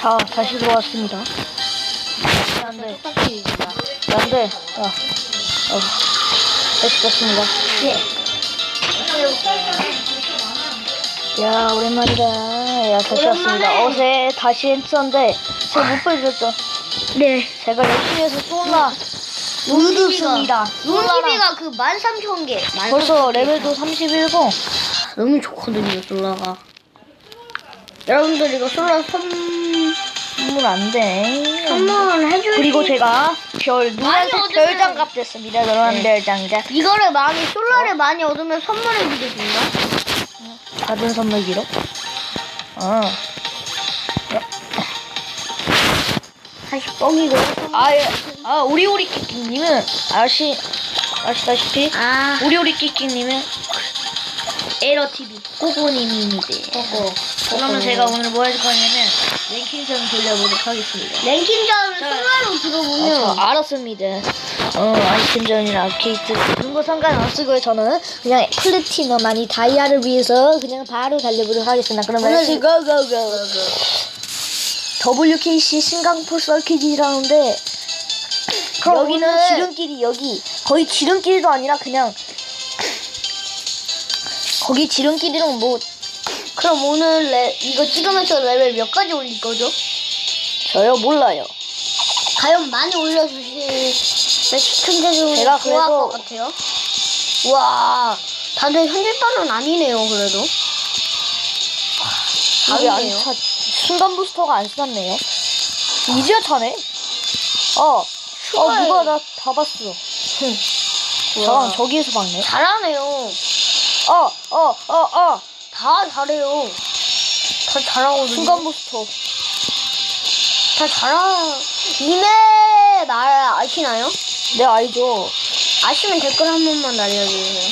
자, 다시 들어왔습니다. 안 돼. 똑같이 안 돼. 야. 어. 다시 됐습니다. 야, 오랜만이다. 야, 다시 왔습니다. 어제 다시 했었는데, 제가 못 보여줬죠. 네. 제가 열심히 해서 쏠라. 우드습니다. 루니비가 그 13,000개. 벌써 레벨도 31고. 너무 좋거든요, 솔라가. 여러분들 이거 솔라 선, 선물 안 돼. 선물 해줄 그리고 수- 제가 별, 노란색 얻으면- 별 장갑 됐습니다. 노란 네. 별 장갑. 이거를 많이, 솔라를 많이 얻으면 선물해주겠습니다. 받은 선물 기록. 어. 다시 뻥이고. 아, 예. 아, 오리오리 끼끼님은 아시, 아시다시피, 아, 오리오리 끼끼님은 에러TV. 꼬꼬님입니다. 꼬꼬. 그러면 제가 오늘 뭐 해줄 거냐면, 랭킹전 돌려보도록 하겠습니다. 랭킹전을 자. 아, 들어보면. 저 알았습니다. 어, 아이템전이나 아케이트 그런 거 상관없고요. 저는 그냥 플래티넘 아니 다이아를 위해서 그냥 바로 달려보도록 하겠습니다. 그러면 오늘- let's go go go. WKC 싱가포르 서킷이라는데 여기는 지름길이 여기 거의 지름길도 아니라 그냥 거기 지름길이랑 뭐 그럼 오늘 레, 이거 찍으면서 레벨 몇 가지 올릴 거죠? 저요 몰라요. 과연 많이 올려주실 시청자분이 제가 좋아할 그래도- 것 같아요. 와, 다들 현질반은 아니네요, 그래도. 이게 안 아니네요. 차, 순간 부스터가 안 쐈네요. 이제야 차네. 어, 어 좋아요. 누가 나다 봤어. 잠깐 저기에서 봤네. 잘하네요. 어, 어, 어, 어. 다 잘해요. 다 잘하거든요. 순간 부스터. 다 잘하. 이메 날 아시나요? 네 알죠. 아시면 댓글 한 번만 날려주세요.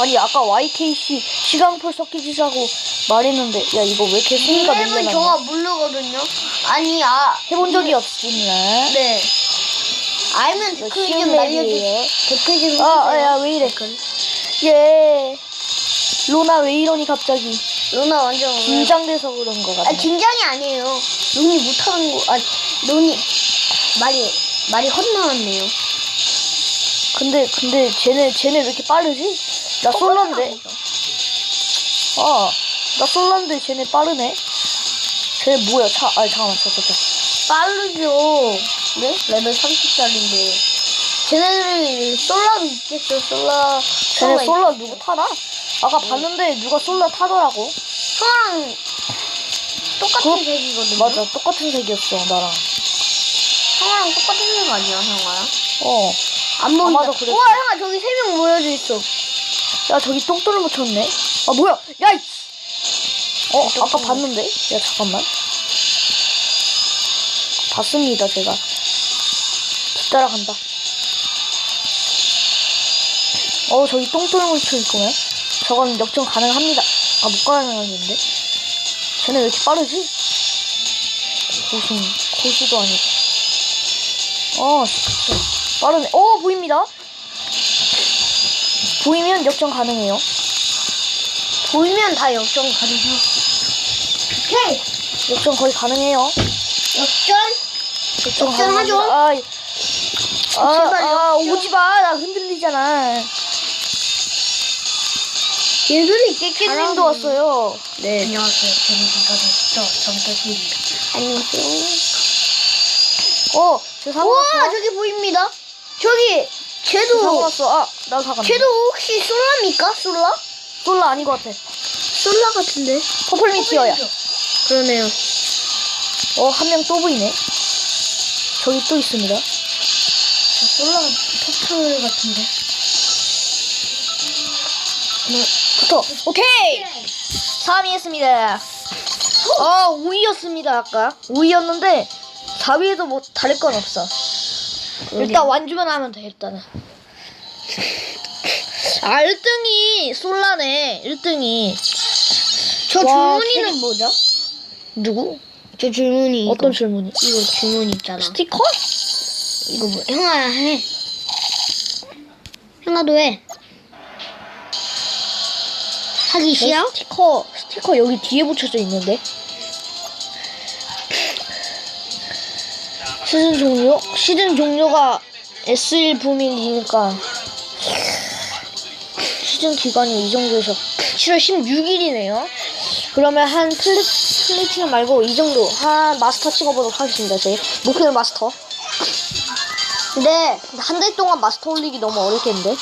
아니 아까 YKC 시강풀 서킷이라고 말했는데 야 이거 왜 이렇게 순위가 이맵은 밀려나? 저가 모르거든요. 아니, 아, 해본 적이 없습니다. 네. 알면 댓글 좀 날려주세요. 댓글 좀 아, 아, 해주세요. 야, 왜 이래. 예. 로나 왜 이러니 갑자기. 루나 완전 긴장돼서 그런 거 같아. 아 긴장이 아니에요. 룬이 못하는 거, 아 룬이 말이 말이 헛나왔네요. 근데, 근데, 쟤네, 쟤네 왜 이렇게 빠르지? 나 솔런데. 아, 나 솔런데 쟤네 빠르네. 쟤네 뭐야, 차, 아니, 잠깐만, 저, 저, 저. 빠르죠. 네? 레벨 30짜리인데. 쟤네들이 솔라도 있겠어, 솔라. 쟤네 솔라 누구 타나? 아까 봤는데 누가 솔라 타더라고. 형랑 똑같은 그거- 색이거든요. 맞아, 똑같은 색이었어, 나랑. 형아랑 똑같은 색 아니야, 형아랑? 어. 안 보인다. 그랬어. 우와, 형아 저기 세 명 모여져 있어. 야, 저기 똥돌을 묻혔네. 아, 뭐야? 야, 이 어, 아까 봤는데? 야, 잠깐만. 봤습니다, 제가. 뒤따라간다. 어, 저기 똥돌을 묻혀 있구나. 저건 역전 가능합니다. 아, 못 가능하겠는데? 쟤네 왜 이렇게 빠르지? 고수, 고수도 아니고. 어. 빠르네. 어, 보입니다. 보이면 역전 가능해요. 보이면 다 역전 가능해. 오케이. 역전 거의 가능해요. 역전? 역전 역전 하죠? 가능합니다. 아, 아, 제발 아, 역전. 오지 마. 나 흔들리잖아. 예술이 깨끼님도 왔어요. 네. 안녕하세요. 저는 이가됐죠. 정태입니다. 안녕하세요. 어, 저 사고 우와, 났어. 저기 보입니다. 저기, 저 쟤도, 사고 났어. 아, 나도 사고. 쟤도 혹시 솔라입니까? 솔라? 솔라 아닌 것 같아. 솔라 같은데. 퍼플 미티어야. 그러네요. 어, 한 명 또 보이네. 저기 또 있습니다. 솔라가 퍼플 같은데. 붙어. 오케이! 3위 했습니다. 어, 5위였습니다, 아까. 5위였는데, 4위에도 뭐 다를 건 없어. 일단 완주만 하면 돼, 일단은. 아, 1등이 솔라네, 1등이. 저 와, 줄무늬는 캐리- 뭐죠? 누구? 저 줄무늬. 어떤 이거. 질문이? 이거 줄무늬 있잖아. 스티커? 이거 뭐, 형아 해. 형아도 해. 하기 싫어? 스티커 스티커 여기 뒤에 붙여져 있는데? 시즌 종료? 시즌 종료가 S1 붐이니까. 시즌 기간이 이 정도에서 7월 16일이네요. 그러면 한 플래, 플래티넘 말고 이 정도 한 마스터 찍어보도록 하겠습니다 제 목표는 마스터. 네, 근데 한 달 동안 마스터 올리기 너무 어렵겠는데?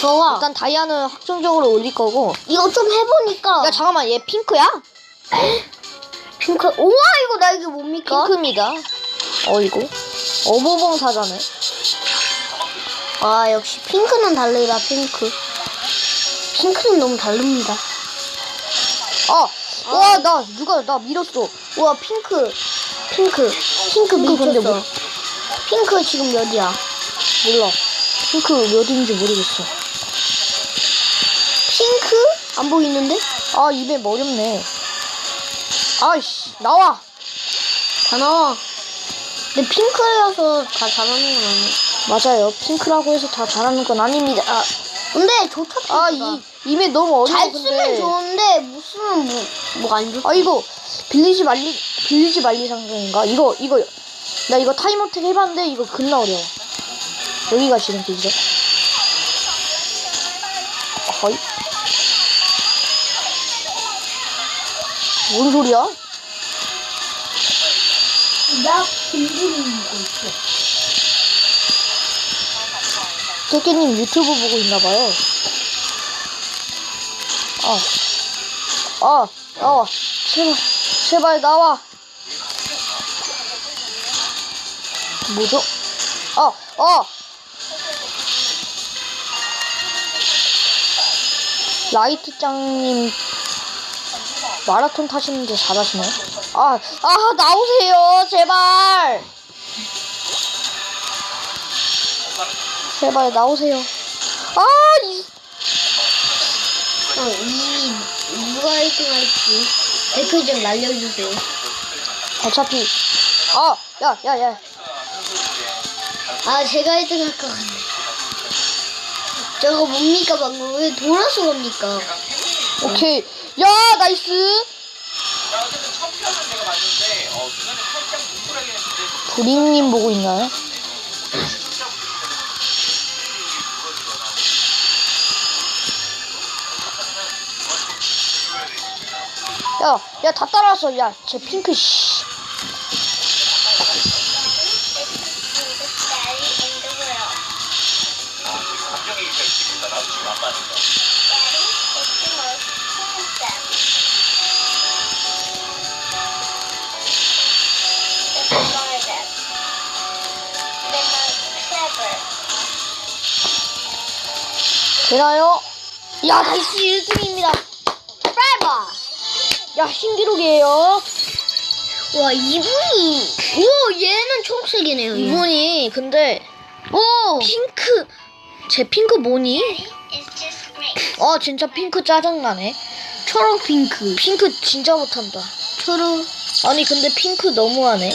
저가 일단 다이아는 확정적으로 올릴 거고 이거 좀 해보니까 야 잠깐만 얘 핑크야? 핑크 우와 이거 나 이게 뭡니까? 핑크입니다. 어이구 어버벙 사자네. 아 역시 핑크는 다르다 핑크 핑크는 너무 다릅니다 아, 와, 나, 누가, 나 밀었어. 우와 핑크 핑크 핑크 미쳤어 뭐- 핑크 지금 몇이야 몰라. 핑크 몇인지 모르겠어. 안 보이는데? 아, 입에 머렵네. 아이씨, 나와! 다 나와 근데 핑크여서 다 잘하는 건 아니야 맞아요. 핑크라고 해서 다 잘하는 건 아닙니다. 아, 근데 좋다 아 이, 입에 너무 어려워. 잘 근데. 쓰면 좋은데 못 쓰면 뭐, 뭐가 안 좋아 아, 이거, 빌리지 말리, 빌리지 말리 상성인가? 이거, 이거, 나 이거 타임어택 해봤는데 이거 겁나 어려워. 여기가 지금 되죠? 거의? 뭔 소리야? 나 공부를 하고 있어 태깨님 유튜브 보고 있나봐요. 아, 아, 나와. 제발, 제발 나와. 뭐죠? 아, 아! 라이트짱님 마라톤 타시는데 잘하시네. 아, 아, 나오세요, 제발! 제발 나오세요. 아, 이, 어, 이 누가 1등 할지 좀 날려주세요 어차피, 아, 야, 야, 야. 아 제가 1등 할 것 같네 저거 뭡니까 방금 왜 돌아서 갑니까 오케이. 야, 나이스. 부링님 보고 있나요? 야, 야, 다 따라왔어. 야, 쟤 핑크, 씨. 되나요? 야, 나이스 1등입니다. 빨봐 야, 신기록이에요. 와 이분이 오 얘는 초록색이네요 얘. 이분이, 근데, 오 핑크, 제 핑크 뭐니? 아, 진짜 핑크 짜증나네. 초록 핑크 핑크 진짜 못한다. 초록 아니 근데 핑크 너무하네.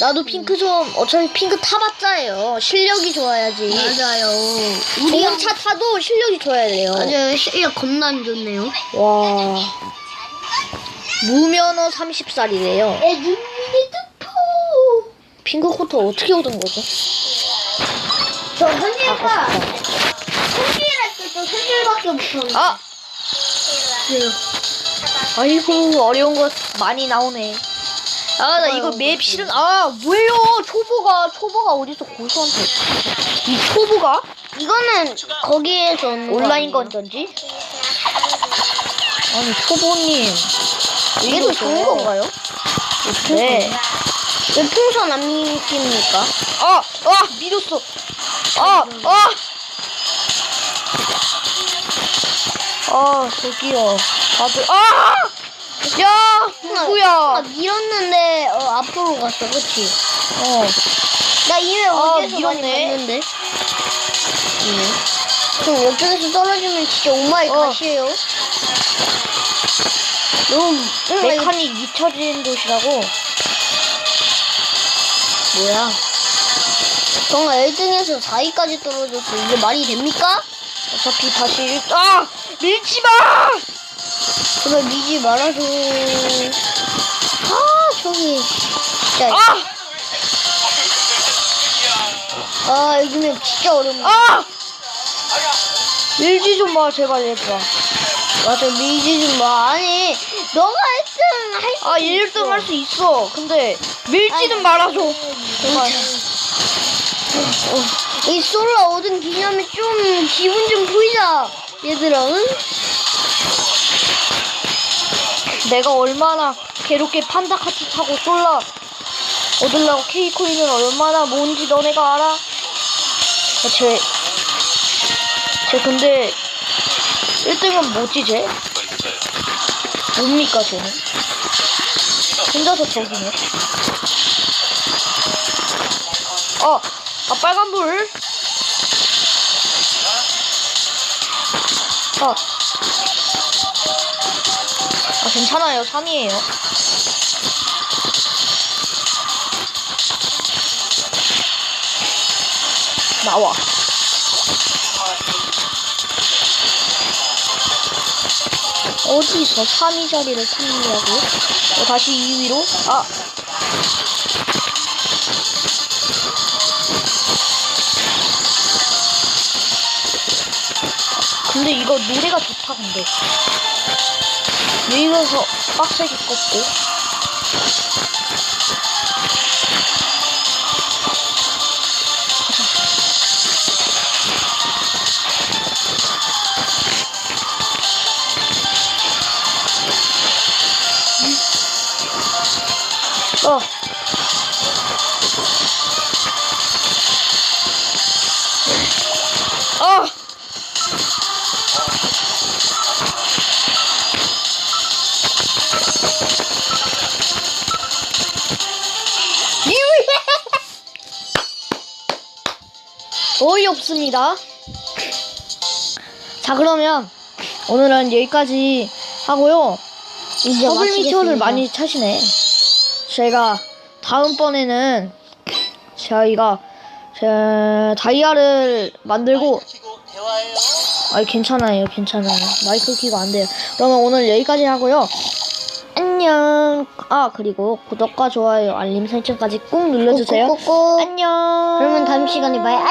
나도 핑크 좀 어차피 핑크 타봤자예요. 실력이 좋아야지. 맞아요 좋은 차 타도 실력이 좋아야 돼요. 맞아요 실력 겁나 안 좋네요 와 무면허 30살이래요. 에듀미드포 핑크 코트 어떻게 얻은 거죠? 저 현실과. 현실할 때도 현실밖에 못하는 아 아이고 어려운 거 많이 나오네. 아 나 이거 맵 싫은 아 뭐예요 초보가 초보가 어디서 고수한테 이 초보가 이거는 거기에서 얻는 거 온라인 아니에요? 건전지? 아니 초보님 이게 더 좋은 건가요? 네. 왜 풍선 안 미깁니까? 아, 아, 밀었어. 아, 아. 아, 저기요. 다들, 아! 야, 아, 누구야? 밀었는데 어, 앞으로 갔어 그치? 어. 나 이미 아, 어디에서 많이 밀었네. 봤는데 그럼 옆쪽에서 떨어지면 진짜 오마이 어. 갓이에요 너무 메카닉 잊혀진 곳이라고. 뭐야 정말 1등에서 4위까지 떨어졌어 이게 말이 됩니까? 어차피 다시, 일- 아! 밀지 마! 그래 미지 말아줘 아 저기 진짜 아! 아 요즘에 진짜 어렵네. 아! 밀지 좀 마, 제발, 얘들아. 맞아 밀지 좀 마. 아니 너가 1등 할 수 아, 1등 할 수 있어. 근데, 밀지는 말아줘. 제발. 이 솔라 얻은 기념에 좀 기분 좀 보이자 얘들아 응? 내가 얼마나 괴롭게 판다 카트 타고 쏠라 얻으려고 K코인을 얼마나 뭔지 너네가 알아? 야, 쟤, 쟤 근데 1등은 뭐지 쟤? 뭡니까 쟤는? 혼자서 저기네. 어, 아 빨간불. 아, 아 괜찮아요 3이에요. 나와. 어디서 3위 자리를 탔냐고? 어, 다시 2위로? 아! 근데 이거 노래가 좋다, 근데. 여기서 빡세게 꺾고. 어. 없습니다. 자, 그러면 오늘은 여기까지 하고요. 이제 더블 미터를. 많이 차시네. 제가 다음번에는 저희가 제 다이아를 만들고 아니 괜찮아요 괜찮아요 마이크 키가 안 돼요 그러면 오늘 여기까지 하고요 안녕 아 그리고 구독과 좋아요 알림 설정까지 꾹 눌러주세요 꾹꾹꾹. 안녕 그러면 다음 시간에 봐요. 안녕.